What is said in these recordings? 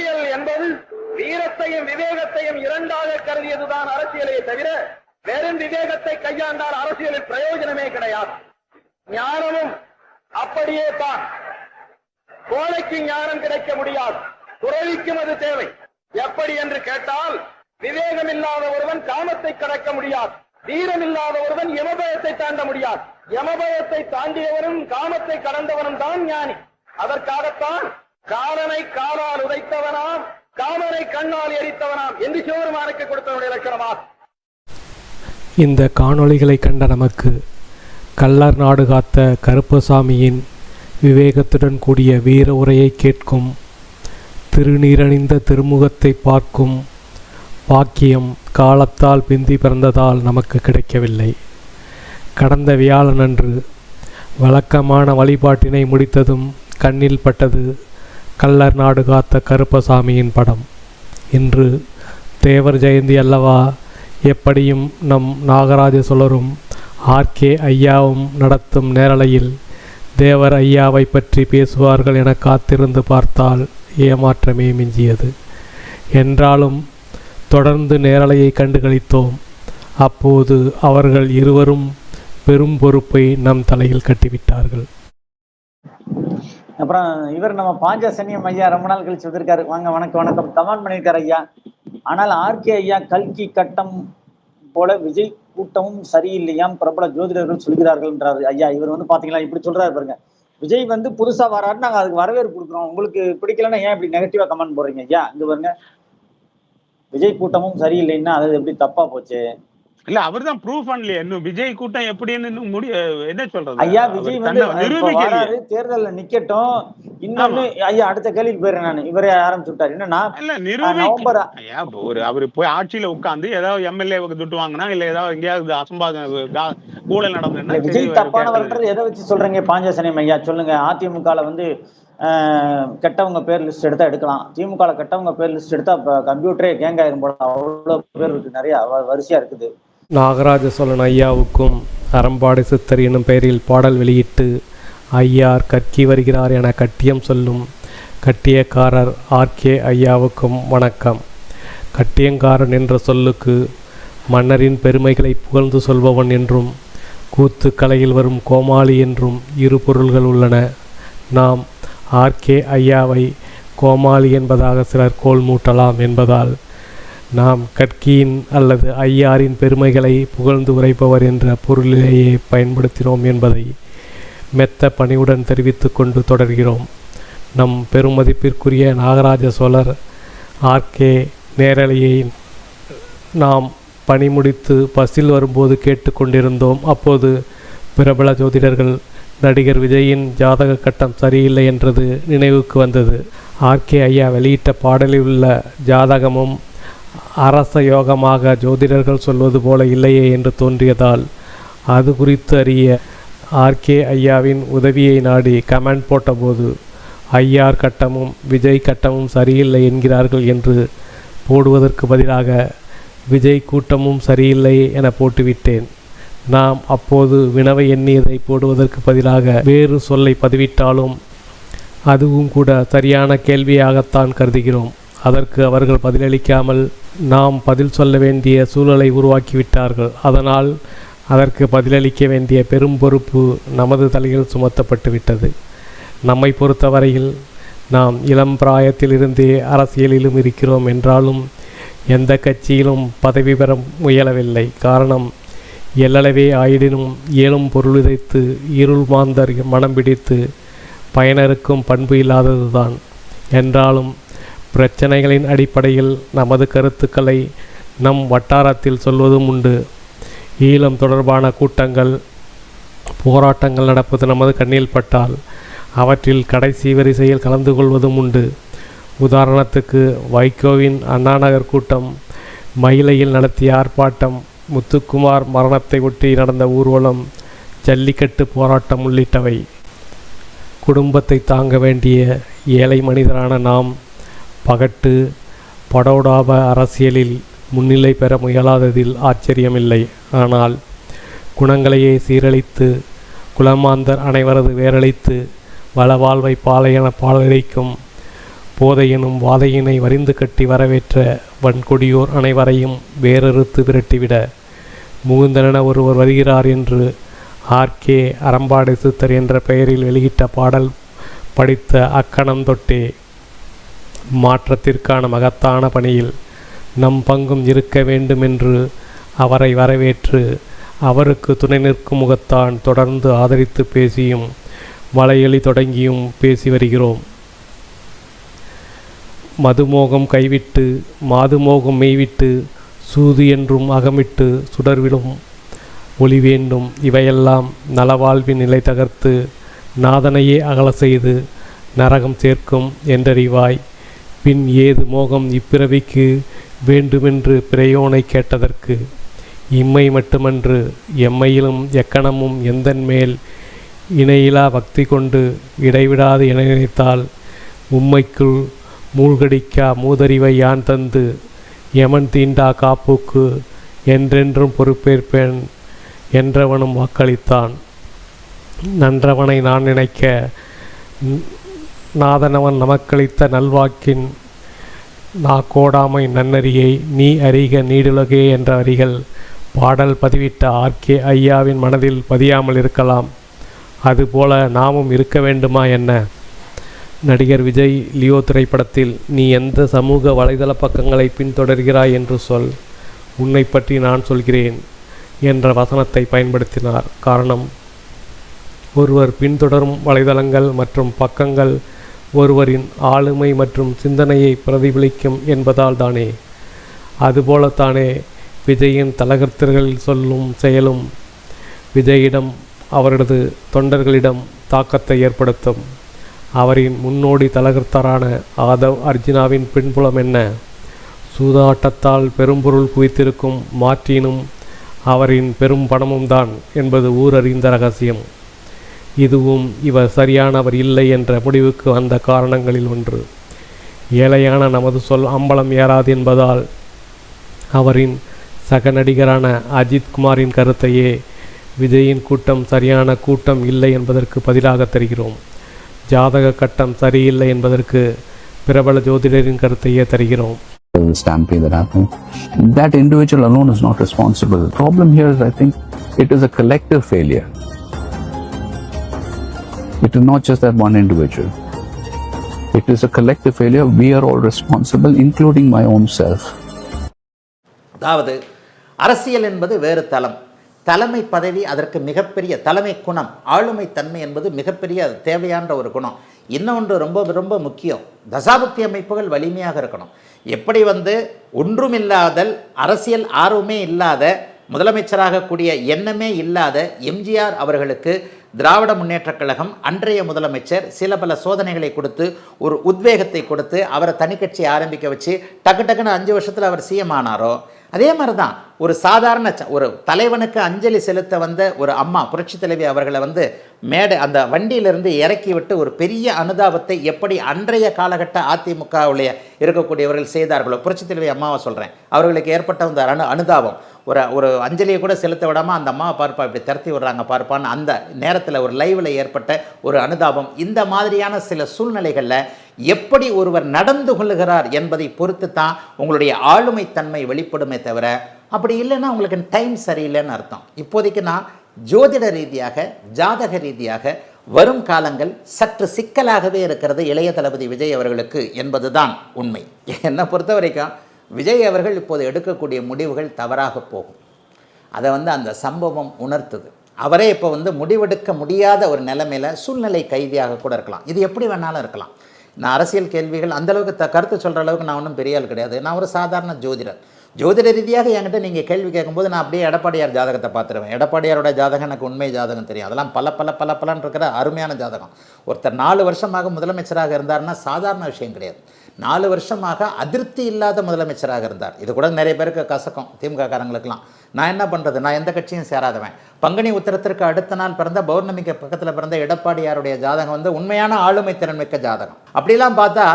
அரசியல் என்பது வீரத்தையும் விவேகத்தையும் இரண்டாக கருதியதுதான் அரசியலே தவிர வெறும் விவேகத்தை கையாண்டால் அரசியலில் பிரயோஜனமே கிடையாது. ஞானமும் அப்படியே தான். கோழைக்கு ஞானம் கிடைக்க முடியாது. துறவிக்கும் அது தேவை. எப்படி என்று கேட்டால் விவேகம் இல்லாத ஒருவன் காமத்தை கடக்க முடியாது. வீரம் இல்லாத ஒருவன் யமபயத்தை தாண்ட முடியாது. யமபயத்தை தாண்டியவனும் காமத்தை கடந்தவனும் தான் ஞானி. அதற்காகத்தான் காலனை காலால் உதைத்தவனாம் காமனை கண்ணால் எரித்தவனாம் என்று சிவருமானுக்கு கொடுத்தவனுடைய இலக்கணமாகும் இந்த காணொளிகளை கண்ட நமக்கு கள்ளர் நாடு காத்த கருப்பசாமியின் விவேகத்துடன் கூடிய வீர உரையை கேட்கும் திருநீரணிந்த திருமுகத்தை பார்க்கும் பாக்கியம் காலத்தால் பிந்தி பிறந்ததால் நமக்கு கிடைக்கவில்லை. கடந்த வியாழனன்று வழக்கமான வழிபாட்டினை முடித்ததும் கண்ணில் பட்டது கள்ளர் நாடு காத்த கருப்பசாமியின் படம். இன்று தேவர் ஜெயந்தி அல்லவா? எப்படியும் நம் நாகராஜ சோழரும் ஆர்கே ஐயாவும் நடத்தும் நேரலையில் தேவர் ஐயாவை பற்றி பேசுவார்கள் என காத்திருந்து பார்த்தால் ஏமாற்றமே மிஞ்சியது. என்றாலும் தொடர்ந்து நேரலையை கண்டுகளித்தோம். அப்போது அவர்கள் இருவரும் பெரும் பொறுப்பை நம் தலையில் கட்டிவிட்டார்கள். அப்புறம் இவர் நம்ம பாஞ்ச பாஞ்சசனியம் ஐயா ரொம்ப நாள் கழிச்சு வந்திருக்காரு. வாங்க வணக்கம் வணக்கம். கமெண்ட் பண்ணியிருக்காரு ஐயா. ஆனால் ஆர்கே ஐயா கல்கி கட்டம் போல விஜய் கூட்டமும் சரியில்லையாம் பிரபல ஜோதிடர்கள் சொல்கிறார்கள் என்றார் ஐயா. இவர் வந்து பாத்தீங்களா? இப்படி சொல்றாரு பாருங்க. விஜய் வந்து புதுசா வராரு நாங்க அதுக்கு வரவேற்பு கொடுக்குறோம். உங்களுக்கு பிடிக்கலன்னா ஏன் இப்படி நெகட்டிவா கமெண்ட் போடுறீங்க ஐயா? இங்க பாருங்க. விஜய் கூட்டமும் சரியில்லைன்னா அது எப்படி தப்பா போச்சு? இல்ல அவர்தான் ப்ரூவ் பண்ணலையே. இன்னும் விஜய் கூட்டம் எப்படின்னு முடிய என்ன சொல்றது? ஐயா அவர் விஜய் வந்து தேர்தல்ல நிக்கட்டும். இன்னொன்னு ஐயா அடுத்த கேள்விக்கு போயிடுறேன் நான். இவரே ஆரம்பிச்சு விட்டாரு. என்னன்னா நவம்பர் ஐயா ஒரு அவர் போய் ஆட்சியில உட்கார்ந்து ஏதாவது எம்எல்ஏவுக்கு துட்டு வாங்கினா இல்ல ஏதாவது எங்கேயாவது அசம்பாதம் ஊழல் நடந்ததுன்னா விஜய் சரி, தப்பானவர்ன்றது எதை வச்சு சொல்றீங்க? பாஞ்சசனியம் ஐயா சொல்லுங்க. அதிமுகல வந்து கெட்டவங்க பேர் லிஸ்ட் எடுத்தா எடுக்கலாம். திமுகல கெட்டவங்க பேர் லிஸ்ட் எடுத்தா கம்ப்யூட்டரே கேங் ஆயிரும் போல. அவ்வளவு பேர் இருக்கு நிறைய வரிசையா இருக்குது. நாகராஜ சோழன் ஐயாவுக்கும் அறம்பாடு சித்தர் என்னும் பெயரில் பாடல் வெளியிட்டு ஐயார் கற்கி வருகிறார் என கட்டியம் சொல்லும் கட்டியக்காரர் ஆர்கே ஐயாவுக்கும் வணக்கம். கட்டியங்காரன் என்ற சொல்லுக்கு மன்னரின் பெருமைகளை புகழ்ந்து சொல்பவன் என்றும் கூத்து கலையில் வரும் கோமாளி என்றும் இரு பொருள்கள் உள்ளன. நாம் ஆர்கே ஐயாவை கோமாளி என்பதாக சிலர் கோல் மூட்டலாம் என்பதால் நாம் கட்கியின் அல்லது ஐயாரின் பெருமைகளை புகழ்ந்து உரைப்பவர் என்ற பொருளிலேயே பயன்படுத்தினோம் என்பதை மெத்த பணிவுடன் தெரிவித்து கொண்டு தொடர்கிறோம். நம் பெருமதிப்பிற்குரிய நாகராஜ சோழர் ஆர்கே நேரலையை நாம் பணி முடித்து பஸ்ஸில் வரும்போது கேட்டுக்கொண்டிருந்தோம் அப்போது பிரபல ஜோதிடர்கள் நடிகர் விஜயின் ஜாதக கட்டம் சரியில்லை என்றது நினைவுக்கு வந்தது. ஆர்கே ஐயா வெளியிட்ட பாடலில் உள்ள ஜாதகமும் அரச யோகமாக ஜோதிடர்கள் சொல்வது போல இல்லையே என்று தோன்றியதால் அது குறித்து அறிய ஆர்கே ஐயாவின் உதவியை நாடி கமெண்ட் போட்டபோது ஐயார் கட்டமும் விஜய் கட்டமும் சரியில்லை என்கிறார்கள் என்று போடுவதற்கு பதிலாக விஜய் கூட்டமும் சரியில்லை என போட்டுவிட்டேன். நாம் அப்போது வினவை எண்ணியதை போடுவதற்கு பதிலாக வேறு சொல்லை பதிவிட்டாலும் அதுவும் கூட சரியான கேள்வியாகத்தான் கருதுகிறோம். அதற்கு அவர்கள் பதிலளிக்காமல் நாம் பதில் சொல்ல வேண்டிய சூழலை உருவாக்கிவிட்டார்கள். அதனால் அதற்கு பதிலளிக்க வேண்டிய பெரும் பொறுப்பு நமது தலையில் சுமத்தப்பட்டுவிட்டது. நம்மை பொறுத்தவரையில் நாம் இளம் பிராயத்திலிருந்தே அரசியலிலும் இருக்கிறோம் என்றாலும் எந்த கட்சியிலும் பதவி பெற முயலவில்லை. காரணம் எல்லளவே ஆயிடினும் ஏழும் பொருளுதைத்து இருள் மாந்தர் மனம் பிடித்து பயனருக்கும் பண்பு இல்லாததுதான். என்றாலும் பிரச்சனைகளின் அடிப்படையில் நமது கருத்துக்களை நம் வட்டாரத்தில் சொல்வதும் உண்டு. ஈழம் தொடர்பான கூட்டங்கள் போராட்டங்கள் நடப்பது நமது கண்ணில் பட்டால் அவற்றில் கடைசி வரிசையில் கலந்து கொள்வதும் உண்டு. உதாரணத்துக்கு வைகோவின் அண்ணாநகர் கூட்டம் மயிலையில் நடத்திய ஆர்ப்பாட்டம் முத்துக்குமார் மரணத்தை ஒட்டி நடந்த ஊர்வலம் ஜல்லிக்கட்டு போராட்டம் உள்ளிட்டவை. குடும்பத்தை தாங்க வேண்டிய ஏழை மனிதரான நாம் பகட்டு படோடாப அரசியலில் முன்னிலை பெற முயலாததில் ஆச்சரியமில்லை. ஆனால் குணங்களையே சீரழித்து குலமாந்தர் அனைவரது வேரழித்து வளவாழ்வை பாலையன பாலடைக்கும் போதையினும் வாதையினை வரிந்து கட்டி வரவேற்ற வன்கொடியோர் அனைவரையும் வேறறுத்து விரட்டிவிட முகுந்தனென ஒருவர் வருகிறார் என்று ஆர்கே அறம்பாடை சித்தர் என்ற பெயரில் வெளியிட்ட பாடல் படித்த அக்கணம் தொட்டே மாற்றத்திற்கான மகத்தான பணியில் நம் பங்கும் இருக்க வேண்டுமென்று அவரை வரவேற்று அவருக்கு துணை நிற்கும் முகத்தான் தொடர்ந்து ஆதரித்து பேசியும் மலையெளி தொடங்கியும் பேசி வருகிறோம். மதுமோகம் கைவிட்டு மாதுமோகம் மெய்விட்டு சூது என்றும் அகமிட்டு சுடர்விடும். ஒளி வேண்டும் இவையெல்லாம் நலவாழ்வின் நிலை தகர்த்து நாதனையே அகல செய்து நரகம் சேர்க்கும் என்றறிவாய். பின் ஏது மோகம் இப்பிறவிக்கு வேண்டுமென்று பிரயோனை கேட்டதற்கு? இம்மை மட்டுமன்று எம்மையிலும் எக்கணமும் எந்தன் மேல் இணையிலா பக்தி கொண்டு இடைவிடாது என நினைத்தால் உம்மைக்குள் மூழ்கடிக்கா மூதறிவை யான் தந்து யமன் தீண்டா காப்புக்கு என்றென்றும் பொறுப்பேற்பேன் என்றவனும் வாக்களித்தான். நன்றவனை நான் நினைக்க நாதனவன் நமக்களித்த நல்வாக்கின் நா கோடாமை நன்னறியை நீ அறிக நீடுலகே என்ற வரிகள் பாடல் பதிவிட்ட ஆர்கே ஐயாவின் மனதில் பதியாமல் இருக்கலாம். அதுபோல நாமும் இருக்க வேண்டுமா என்ன? நடிகர் விஜய் லியோ திரைப்படத்தில் நீ எந்த சமூக வலைதள பக்கங்களை பின்தொடர்கிறாய் என்று சொல். உன்னை பற்றி நான் சொல்கிறேன் என்ற வசனத்தை பயன்படுத்தினார். காரணம் ஒருவர் பின்தொடரும் வலைதளங்கள் மற்றும் பக்கங்கள் ஒருவரின் ஆளுமை மற்றும் சிந்தனையை பிரதிபலிக்கும் என்பதால் தானே அதுபோலத்தானே விஜயின் தலகர்த்தர்கள் சொல்லும் செயலும் விஜயிடம் அவரது தொண்டர்களிடம் தாக்கத்தை ஏற்படுத்தும். அவரின் முன்னோடி தலகர்த்தரான ஆதவ் அர்ஜுனாவின் பின்புலம் என்ன? சூதாட்டத்தால் பெரும்பொருள் குவித்திருக்கும் மார்ட்டினும் அவரின் பெரும் பணமும் தான் என்பது ஊரறிந்த ரகசியம். இதுவும் இவர் சரியானவர் இல்லை என்ற முடிவுக்கு வந்த காரணங்களில் ஒன்று ஏழையான நமது சொல் அம்பலம் ஏறாது என்பதால் அவரின் சக நடிகரான அஜித் குமாரின் கருத்தையே விஜயின் கூட்டம் சரியான கூட்டம் இல்லை என்பதற்கு பதிலாக தருகிறோம் ஜாதக கட்டம் சரியில்லை என்பதற்கு பிரபல ஜோதிடரின் கருத்தையே தருகிறோம் the stampede that happened. That individual alone is not responsible. The problem here is, I think, it is a collective failure. It is not just that one individual. It is a collective failure. We are all responsible, including my own self. அதாவது அரசியல் என்பது வேறு தளம் தலைமை பதவி அதற்கு மிகப்பெரிய தலைமை குணம் ஆளுமை தன்மை என்பது மிகப்பெரிய தேவையான ஒரு குணம் இன்னொன்று ரொம்ப ரொம்ப முக்கியம் தசாபக்தி அமைப்புகள் வலிமையாக இருக்கணும் எப்படி வந்து ஒன்றுமில்லாதல் அரசியல் ஆர்வமே இல்லாத முதலமைச்சராக கூடிய எண்ணமே இல்லாத எம்ஜிஆர் அவர்களுக்கு திராவிட முன்னேற்றக் கழகம் அன்றைய முதலமைச்சர் சில பல சோதனைகளை கொடுத்து ஒரு உத்வேகத்தை கொடுத்து அவரை தனிக்கட்சி ஆரம்பிக்க வச்சு டக்கு டக்குன்னு அஞ்சு வருஷத்தில் அவர் சிஎம் ஆனாரோ அதே மாதிரி தான் ஒரு சாதாரண ச- ஒரு தலைவனுக்கு அஞ்சலி செலுத்த வந்த ஒரு அம்மா புரட்சி தலைவி அவர்களை வந்து மேடை அந்த வண்டியிலிருந்து இறக்கி விட்டு ஒரு பெரிய அனுதாபத்தை எப்படி அன்றைய காலகட்ட அதிமுகவுடைய இருக்கக்கூடியவர்கள் செய்தார்களோ புரட்சி தலைவி அம்மாவை சொல்கிறேன் அவர்களுக்கு ஏற்பட்ட அந்த அனு அனுதாபம். ஒரு ஒரு அஞ்சலியை கூட செலுத்த விடாமல் அந்த அம்மாவை பார்ப்பா இப்படி திரத்தி விடுறாங்க பார்ப்பான்னு அந்த நேரத்தில் ஒரு லைவில் ஏற்பட்ட ஒரு அனுதாபம். இந்த மாதிரியான சில சூழ்நிலைகளில் எப்படி ஒருவர் நடந்து கொள்ளுகிறார் என்பதை பொறுத்து தான் உங்களுடைய ஆளுமை தன்மை வெளிப்படுமே தவிர அப்படி இல்லைன்னா உங்களுக்கு டைம் சரியில்லைன்னு அர்த்தம். இப்போதைக்கு நான் ஜோதிட ரீதியாக ஜாதக ரீதியாக வரும் காலங்கள் சற்று சிக்கலாகவே இருக்கிறது இளைய தளபதி விஜய் அவர்களுக்கு என்பதுதான் உண்மை. என்னை பொறுத்த வரைக்கும் விஜய் அவர்கள் இப்போது எடுக்கக்கூடிய முடிவுகள் தவறாக போகும். அதை வந்து அந்த சம்பவம் உணர்த்துது. அவரே இப்போ வந்து முடிவெடுக்க முடியாத ஒரு நிலைமையில் சூழ்நிலை கைதியாக கூட இருக்கலாம். இது எப்படி வேணாலும் இருக்கலாம். நான் அரசியல் கேள்விகள் அந்தளவுக்கு த கருத்து சொல்கிற அளவுக்கு நான் ஒன்றும் பெரிய ஆள் கிடையாது. நான் ஒரு சாதாரண ஜோதிடர். ஜோதிட ரீதியாக என்கிட்ட நீங்கள் கேள்வி கேட்கும்போது நான் அப்படியே எடப்பாடியார் ஜாதகத்தை பார்த்துருவேன். எடப்பாடியாரோட ஜாதகம் எனக்கு உண்மை ஜாதகம் தெரியும். அதெல்லாம் பல பல பல பலன் இருக்கிற அருமையான ஜாதகம். ஒருத்தர் நாலு வருஷமாக முதலமைச்சராக இருந்தார்னா சாதாரண விஷயம் கிடையாது. நாலு வருஷமாக அதிருப்தி இல்லாத முதலமைச்சராக இருந்தார். இது கூட நிறைய பேருக்கு கசக்கும். திமுக காரங்களுக்கெல்லாம் நான் என்ன பண்ணுறது நான் எந்த கட்சியும் சேராதவன். பங்குனி உத்தரத்திற்கு அடுத்த நாள் பிறந்த பௌர்ணமிக்கு பக்கத்தில் பிறந்த எடப்பாடியாருடைய ஜாதகம் வந்து உண்மையான ஆளுமை திறன் மிக்க ஜாதகம். அப்படிலாம் பார்த்தா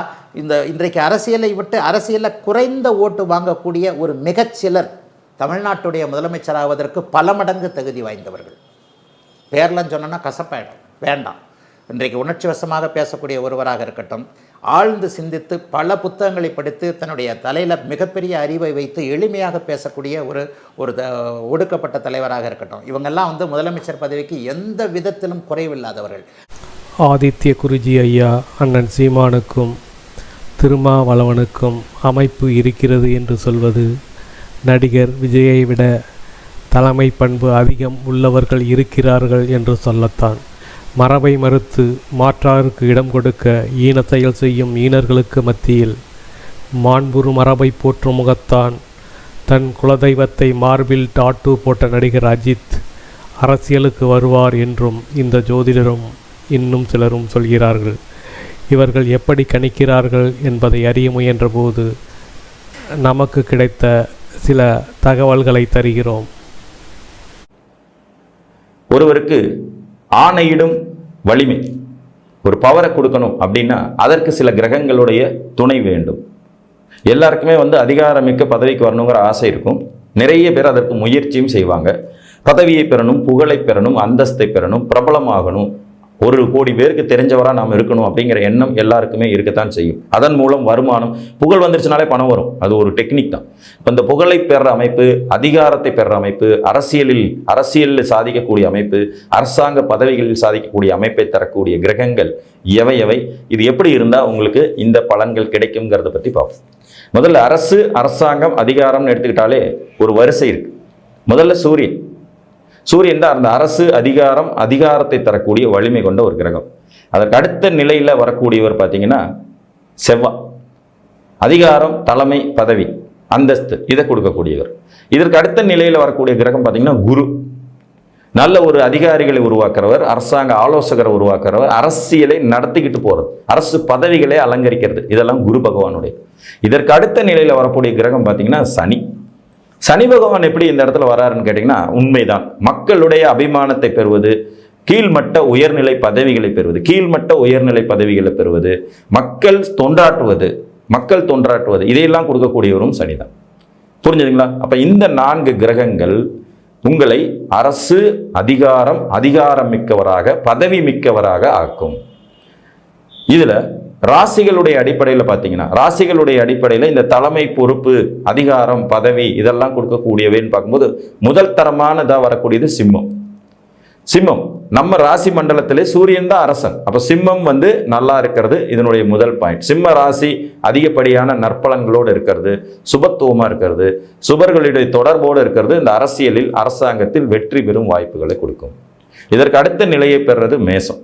இந்த இன்றைக்கு அரசியலை விட்டு அரசியலில் குறைந்த ஓட்டு வாங்கக்கூடிய ஒரு மிகச்சிலர் தமிழ்நாட்டுடைய முதலமைச்சராவதற்கு பல மடங்கு தகுதி வாய்ந்தவர்கள். பேர்லாம் சொன்னோன்னா கசப்பாயிடும். வேண்டாம். இன்றைக்கு உணர்ச்சி வசமாக பேசக்கூடிய ஒருவராக இருக்கட்டும் ஆழ்ந்து சிந்தித்து பல புத்தகங்களை படித்து தன்னுடைய தலையில் மிகப்பெரிய அறிவை வைத்து எளிமையாக பேசக்கூடிய ஒரு ஒரு த- ஒடுக்கப்பட்ட தலைவராக இருக்கட்டும். இவங்கெல்லாம் வந்து முதலமைச்சர் பதவிக்கு எந்த விதத்திலும் குறைவில்லாதவர்கள். ஆதித்ய குருஜி ஐயா அண்ணன் சீமானுக்கும் திருமாவளவனுக்கும் அமைப்பு இருக்கிறது என்று சொல்வது நடிகர் விஜயை விட தலைமை பண்பு அதிகம் உள்ளவர்கள் இருக்கிறார்கள் என்று சொல்லத்தான். மரபை மறுத்து மாற்றாருக்கு இடம் கொடுக்க ஈன செயல் செய்யும் ஈனர்களுக்கு மத்தியில் மாண்புறு மரபை போற்றும் முகத்தான் தன் குலதெய்வத்தை மார்பில் டாட்டூ போட்ட நடிகர் அஜித் அரசியலுக்கு வருவார் என்றும் இந்த ஜோதிடரும் இன்னும் சிலரும் சொல்கிறார்கள். இவர்கள் எப்படி கணிக்கிறார்கள் என்பதை அறிய முயன்றபோது நமக்கு கிடைத்த சில தகவல்களை தருகிறோம். ஒருவருக்கு ஆணையிடும் வலிமை. ஒரு பவரை கொடுக்கணும் அப்படின்னா அதற்கு சில கிரகங்களுடைய துணை வேண்டும். எல்லாருக்குமே வந்து அதிகாரமிக்க பதவிக்கு வரணுங்கிற ஆசை இருக்கும். நிறைய பேர் அதற்கு முயற்சியும் செய்வாங்க. பதவியை பெறணும் புகழை பெறணும் அந்தஸ்தை பெறணும் பிரபலமாகணும். ஒரு கோடி பேருக்கு தெரிஞ்சவராக நாம் இருக்கணும் அப்படிங்கிற எண்ணம் எல்லாருக்குமே இருக்கத்தான் செய்யும். அதன் மூலம் வருமானம் புகழ் வந்துருச்சுனாலே பணம் வரும். அது ஒரு டெக்னிக் தான். இப்போ இந்த புகழை பெற அமைப்பு அதிகாரத்தை பெற அமைப்பு அரசியலில் அரசியலில் சாதிக்கக்கூடிய அமைப்பு அரசாங்க பதவிகளில் சாதிக்கக்கூடிய அமைப்பை தரக்கூடிய கிரகங்கள் எவை எவை இது எப்படி இருந்தால் உங்களுக்கு இந்த பலன்கள் கிடைக்குங்கிறத பற்றி பார்ப்போம். முதல்ல அரசு அரசாங்கம் அதிகாரம்னு எடுத்துக்கிட்டாலே ஒரு வரிசை இருக்குது முதல்ல சூரியன். சூரியன் தான் அந்த அரசு அதிகாரம் அதிகாரத்தை தரக்கூடிய வலிமை கொண்ட ஒரு கிரகம். அதற்கு அடுத்த நிலையில் வரக்கூடியவர் பார்த்தீங்கன்னா செவ்வாய் அதிகாரம் தலைமை பதவி அந்தஸ்து இதை கொடுக்கக்கூடியவர். இதற்கு அடுத்த நிலையில் வரக்கூடிய கிரகம் பார்த்தீங்கன்னா குரு. நல்ல ஒரு அதிகாரிகளை உருவாக்குறவர் அரசாங்க ஆலோசகரை உருவாக்குறவர் அரசியலை நடத்திக்கிட்டு போகிறது அரசு பதவிகளை அலங்கரிக்கிறது இதெல்லாம் குரு பகவானுடைய. இதற்கு அடுத்த நிலையில் வரக்கூடிய கிரகம் பார்த்தீங்கன்னா சனி. சனி பகவான் எப்படி இந்த இடத்துல வராருன்னு கேட்டிங்கன்னா உண்மைதான். மக்களுடைய அபிமானத்தை பெறுவது கீழ்மட்ட உயர்நிலை பதவிகளை பெறுவது கீழ்மட்ட உயர்நிலை பதவிகளை பெறுவது மக்கள் தொண்டாற்றுவது மக்கள் தொண்டாற்றுவது இதையெல்லாம் கொடுக்கக்கூடியவரும் சனிதான். புரிஞ்சுதுங்களா? அப்போ இந்த நான்கு கிரகங்கள் உங்களை அரசு அதிகாரம் அதிகாரம் மிக்கவராக பதவி மிக்கவராக ஆக்கும். இதில் ராசிகளுடைய அடிப்படையில் பார்த்தீங்கன்னா ராசிகளுடைய அடிப்படையில் இந்த தலைமை பொறுப்பு அதிகாரம் பதவி இதெல்லாம் கொடுக்கக்கூடியவைன்னு பார்க்கும்போது முதல் தரமானதாக வரக்கூடியது சிம்மம். சிம்மம் நம்ம ராசி மண்டலத்திலே சூரியன் தான் அரசன். அப்போ சிம்மம் வந்து நல்லா இருக்கிறது இதனுடைய முதல் பாயிண்ட் சிம்ம ராசி அதிகப்படியான நற்பலன்களோடு இருக்கிறது சுபத்துவமாக இருக்கிறது சுபர்களுடைய தொடர்போடு இருக்கிறது இந்த அரசியலில் அரசாங்கத்தில் வெற்றி பெறும் வாய்ப்புகளை கொடுக்கும். இதற்கு அடுத்த நிலையை பெறுறது மேசம்.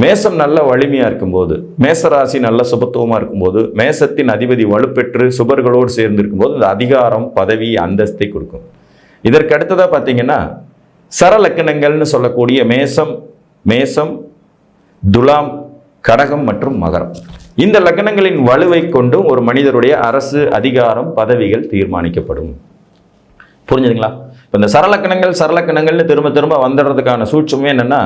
மேசம் நல்ல வலிமையாக இருக்கும்போது மேச ராசி நல்ல சுபத்துவமாக இருக்கும்போது மேசத்தின் அதிபதி வலுப்பெற்று சுபர்களோடு சேர்ந்து இருக்கும்போது இந்த அதிகாரம் பதவி அந்தஸ்தை கொடுக்கும். இதற்கு பார்த்தீங்கன்னா சரலக்கணங்கள்னு சொல்லக்கூடிய மேசம் மேசம் துலாம் கடகம் மற்றும் மகரம். இந்த லக்னங்களின் வலுவை கொண்டும் ஒரு மனிதருடைய அரசு அதிகாரம் பதவிகள் தீர்மானிக்கப்படும். புரிஞ்சுதுங்களா? இப்போ இந்த சரலக்கணங்கள் சரலக்கணங்கள்னு திரும்ப திரும்ப வந்துடுறதுக்கான சூட்சமே என்னென்னா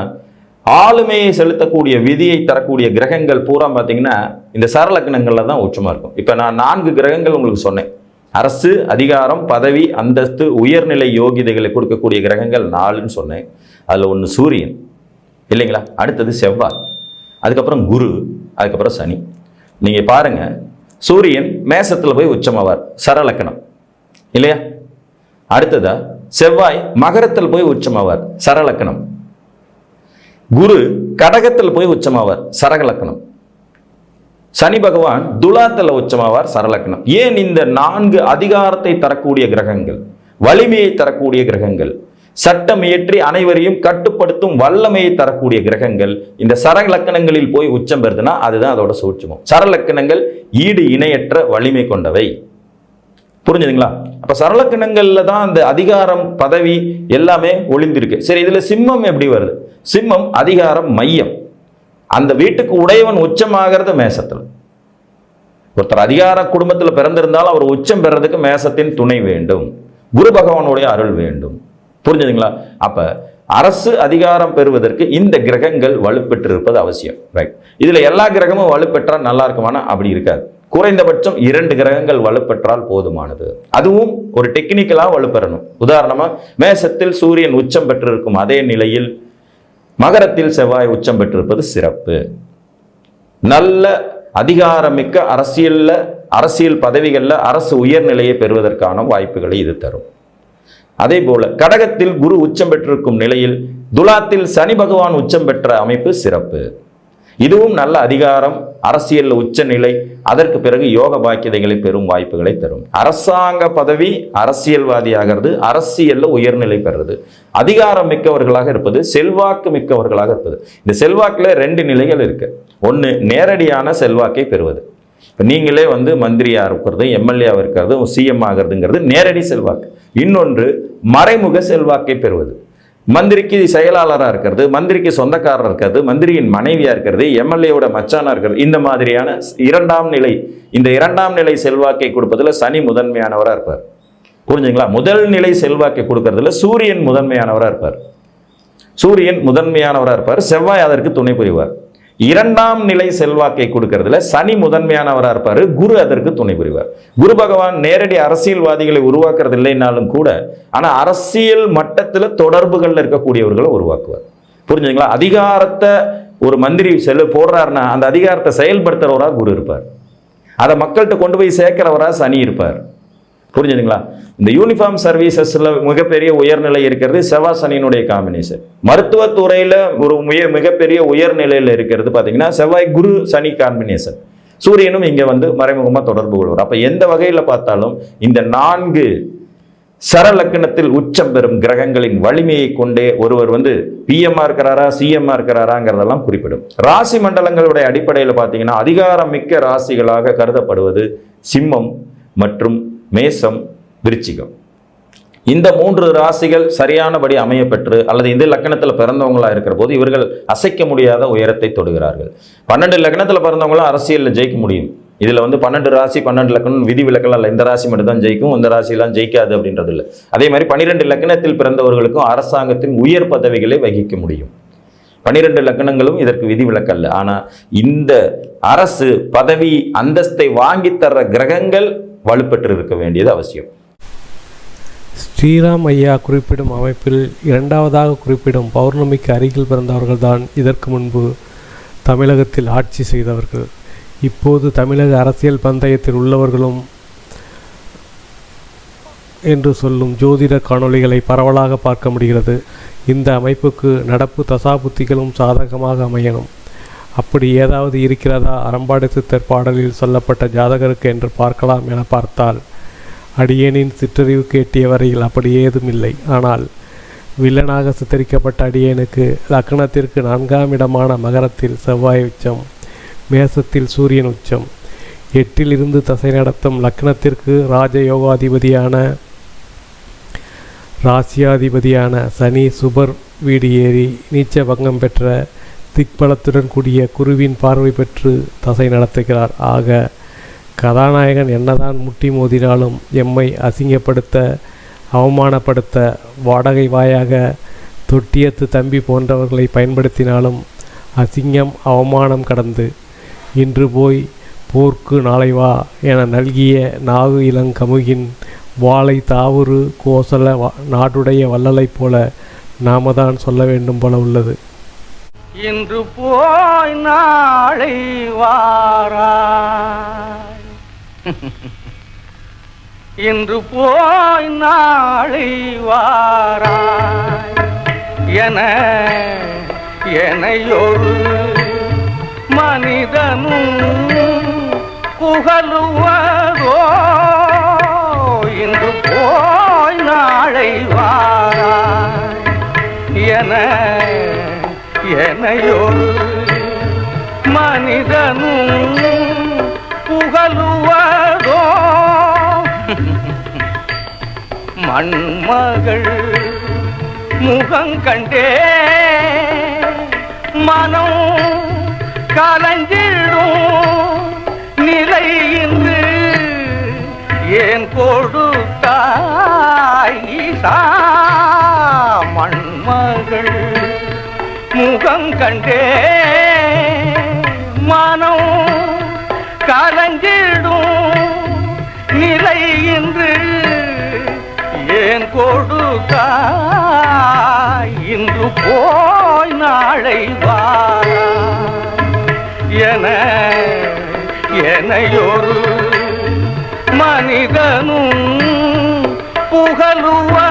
ஆளுமையை செலுத்தக்கூடிய விதியை தரக்கூடிய கிரகங்கள் பூரா பார்த்தீங்கன்னா இந்த சரலக்கணங்களில் தான் உச்சமாக இருக்கும். இப்போ நான் நான்கு கிரகங்கள் உங்களுக்கு சொன்னேன். அரசு அதிகாரம் பதவி அந்தஸ்து உயர்நிலை யோகிதைகளை கொடுக்கக்கூடிய கிரகங்கள் நாலுன்னு சொன்னேன். அதில் ஒன்று சூரியன் இல்லைங்களா? அடுத்தது செவ்வாய். அதுக்கப்புறம் குரு அதுக்கப்புறம் சனி. நீங்கள் பாருங்கள் சூரியன் மேசத்தில் போய் உச்சமாவார் சரலக்கணம் இல்லையா? அடுத்ததா செவ்வாய் மகரத்தில் போய் உச்சமாவார் சரலக்கணம் குரு கடகத்தில் போய் உச்சமாவார் சரகலக்கணம். சனி பகவான் துலாத்தில் உச்சமாவார் சரலக்கணம். ஏன் இந்த நான்கு அதிகாரத்தை தரக்கூடிய கிரகங்கள் வலிமையை தரக்கூடிய கிரகங்கள் சட்டம் இயற்றி அனைவரையும் கட்டுப்படுத்தும் வல்லமையை தரக்கூடிய கிரகங்கள் இந்த சரலக்கணங்களில் போய் உச்சம் பெறுதுன்னா அதுதான் அதோட சூட்சமம். சரலக்கணங்கள் ஈடு இணையற்ற வலிமை கொண்டவை. புரிஞ்சுதுங்களா? அப்போ சரலக்கணங்களில் தான் அந்த அதிகாரம் பதவி எல்லாமே ஒளிந்திருக்கு. சரி இதில் சிம்மம் எப்படி வருது? சிம்மம் அதிகாரம் மையம். அந்த வீட்டுக்கு உடையவன் உச்சமாகிறது மேசத்தில். ஒருத்தர் அதிகார குடும்பத்தில் பிறந்திருந்தாலும் அவர் உச்சம் பெறதுக்கு மேசத்தின் துணை வேண்டும். குரு பகவானுடைய அருள் வேண்டும். புரிஞ்சுதுங்களா? அப்ப அரசு அதிகாரம் பெறுவதற்கு இந்த கிரகங்கள் வலுப்பெற்றிருப்பது அவசியம். ரைட் இதுல எல்லா கிரகமும் வலுப்பெற்றால் நல்லா இருக்குமானா? அப்படி இருக்காது. குறைந்தபட்சம் இரண்டு கிரகங்கள் வலுப்பெற்றால் போதுமானது. அதுவும் ஒரு டெக்னிக்கலாக வலுப்பெறணும். உதாரணமாக மேசத்தில் சூரியன் உச்சம் பெற்றிருக்கும் அதே நிலையில் மகரத்தில் செவ்வாய் உச்சம் பெற்றிருப்பது சிறப்பு. நல்ல அதிகாரமிக்க அரசியலில் அரசியல் பதவிகளில் அரசு உயர்நிலையை பெறுவதற்கான வாய்ப்புகளை இது தரும். அதே போல கடகத்தில் குரு உச்சம் பெற்றிருக்கும் நிலையில் துலாத்தில் சனி பகவான் உச்சம் பெற்ற அமைப்பு சிறப்பு. இதுவும் நல்ல அதிகாரம் அரசியல் உச்சநிலை அதற்கு பிறகு யோக பாக்கியதைகளை பெறும் வாய்ப்புகளை தரும். அரசாங்க பதவி அரசியல்வாதி ஆகிறது அரசியல்ல உயர்நிலை பெறுறது அதிகாரம் மிக்கவர்களாக இருப்பது செல்வாக்கு மிக்கவர்களாக இருப்பது. இந்த செல்வாக்கில் ரெண்டு நிலைகள் இருக்கு. ஒன்று நேரடியான செல்வாக்கை பெறுவது. இப்போ நீங்களே வந்து மந்திரியாக இருக்கிறது எம்எல்ஏவாக இருக்கிறது சிஎம் ஆகிறதுங்கிறது நேரடி செல்வாக்கு. இன்னொன்று மறைமுக செல்வாக்கை பெறுவது. மந்திரிக்கு செயலாளராக இருக்கிறது மந்திரிக்கு சொந்தக்காரர் இருக்கிறது மந்திரியின் மனைவியாக இருக்கிறது எம்எல்ஏவோட மச்சானா இருக்கிறது இந்த மாதிரியான இரண்டாம் நிலை இந்த இரண்டாம் நிலை செல்வாக்கை கொடுப்பதில் சனி முதன்மையானவராக இருப்பார். புரிஞ்சுங்களா? முதல் நிலை செல்வாக்கை கொடுக்கறதுல சூரியன் முதன்மையானவராக இருப்பார். சூரியன் முதன்மையானவராக இருப்பார். செவ்வாய் அதற்கு துணை புரிவார். இரண்டாம் நிலை செல்வாக்கை கொடுக்கறதுல சனி முதன்மையானவராக இருப்பார். குரு அதற்கு துணை புரிவார். குரு பகவான் நேரடி அரசியல்வாதிகளை உருவாக்குறது இல்லைனாலும் கூட ஆனால் அரசியல் மட்டத்தில் தொடர்புகளில் இருக்கக்கூடியவர்களை உருவாக்குவார். புரிஞ்சுங்களா அதிகாரத்தை ஒரு மந்திரி செல்லு போடுறாருன்னா அந்த அதிகாரத்தை செயல்படுத்துகிறவராக குரு இருப்பார். அதை மக்கள்கிட்ட கொண்டு போய் சேர்க்கிறவராக சனி இருப்பார். புரிஞ்சுதுங்களா? இந்த யூனிஃபார்ம் சர்வீசஸில் மிகப்பெரிய உயர்நிலை இருக்கிறது செவ்வாசனியினுடைய காம்பினேஷன் மருத்துவத்துறையில் ஒரு மிக மிகப்பெரிய உயர்நிலையில் இருக்கிறது பார்த்தீங்கன்னா செவ்வாய் குரு சனி காம்பினேஷன் சூரியனும் இங்கே வந்து மறைமுகமாக தொடர்பு கொள்வார். அப்போ எந்த வகையில் பார்த்தாலும் இந்த நான்கு சரலக்கணத்தில் உச்சம் பெறும் கிரகங்களின் வலிமையை கொண்டே ஒருவர் வந்து பிஎம்ஆ இருக்கிறாரா சிஎம்ஆ இருக்கிறாராங்கிறதெல்லாம் குறிப்பிடும். ராசி மண்டலங்களுடைய அடிப்படையில் பார்த்தீங்கன்னா அதிகாரம் மிக்க ராசிகளாக கருதப்படுவது சிம்மம் மற்றும் மேசம் விருச்சிகம். இந்த மூன்று ராசிகள் சரியானபடி அமையப்பெற்று அல்லது இந்த லக்கணத்தில் பிறந்தவங்களாக இருக்கிற போது இவர்கள் அசைக்க முடியாத உயரத்தை தொடுகிறார்கள். பன்னெண்டு லக்கணத்தில் பிறந்தவங்களும் அரசியலில் ஜெயிக்க முடியும். இதில் வந்து பன்னெண்டு ராசி பன்னெண்டு லக்கணம் விதி விலக்கெல்லாம் இல்லை. இந்த ராசி மட்டும் தான் ஜெயிக்கும் இந்த ராசியெல்லாம் ஜெயிக்காது அப்படின்றது இல்லை. அதே மாதிரி பன்னிரெண்டு லக்கணத்தில் பிறந்தவர்களுக்கும் அரசாங்கத்தின் உயர் பதவிகளை வகிக்க முடியும். பன்னிரெண்டு லக்கணங்களும் இதற்கு விதி விலக்கல்ல ஆனால் இந்த அரசு பதவி அந்தஸ்தை வாங்கித் தர்ற கிரகங்கள் வலுப்பெற்றிருக்க வேண்டியது அவசியம். ஸ்ரீராம் ஐயா குறிப்பிடும் அமைப்பில் இரண்டாவதாக குறிப்பிடும் பௌர்ணமிக்கு அருகில் பிறந்தவர்கள்தான் இதற்கு முன்பு தமிழகத்தில் ஆட்சி செய்தவர்கள். இப்போது தமிழக அரசியல் பந்தயத்தில் உள்ளவர்களும் என்று சொல்லும் ஜோதிட காணொளிகளை பரவலாக பார்க்க முடிகிறது. இந்த அமைப்புக்கு நடப்பு தசாபுத்திகளும் சாதகமாக அமையணும். அப்படி ஏதாவது இருக்கிறதா? அறம்பாடு சித்தர் பாடலில் சொல்லப்பட்ட ஜாதகருக்கு என்று பார்க்கலாம் என பார்த்தால் அடியேனின் சிற்றறிவுக்கு எட்டிய வரையில் அப்படி ஏதும் இல்லை. ஆனால் வில்லனாக சித்தரிக்கப்பட்ட அடியேனுக்கு லக்னத்திற்கு நான்காம் இடமான மகரத்தில் செவ்வாய் உச்சம் மேசத்தில் சூரியன் உச்சம் எட்டிலிருந்து தசை நடத்தும் லக்னத்திற்கு ராஜயோகாதிபதியான ராசியாதிபதியான சனி சுபர் வீடு ஏறி நீச்ச பங்கம் பெற்ற திக்பலத்துடன் கூடிய குருவின் பார்வை பெற்று தசை நடத்துகிறார். ஆக கதாநாயகன் என்னதான் முட்டி மோதினாலும் எம்மை அசிங்கப்படுத்த அவமானப்படுத்த வாடகை வாயாக தொட்டியத்து தம்பி போன்றவர்களை பயன்படுத்தினாலும் அசிங்கம் அவமானம் கடந்து இன்று போய் போர்க்கு நாளை வா என நல்கிய நாகு இளங்கமுகின் வாளை தாவுரு கோசல நாடுடைய வள்ளலைப் போல நாம தான் சொல்ல வேண்டும் போல உள்ளது. இன்று போய் நாளை வாராய். இன்று போய் நாளை வாராய். என எனையொரு மனிதனும் புகழுவதோ இன்று போய் நாளை வாராய். என எனையொரு மனிதனும் புகழுவதோ? மண்மகள் முகங்கண்டே மனம் கலஞ்சிடும் நிலை இன்று ஏன் கொடுத்தாய் மண்மகள் முகம் கண்டே. மனம் கலஞ்சிடும் நிலை இன்று ஏன் கொடுத்தாய் இன்று போய் நாளை வா. என ஏனையொரு மனிதனும் புகழுவதோ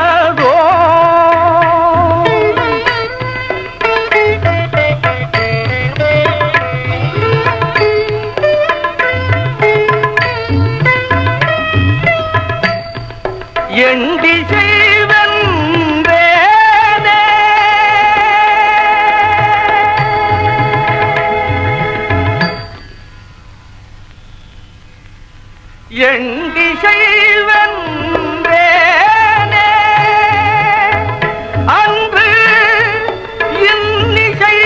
எண்டி செய்வன்றேனே அன்று இன்னிசை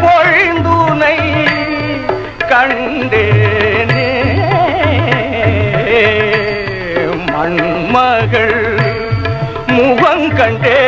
பொழிந்துனை கண்டேனே. மண்மகள் முகம் கண்டே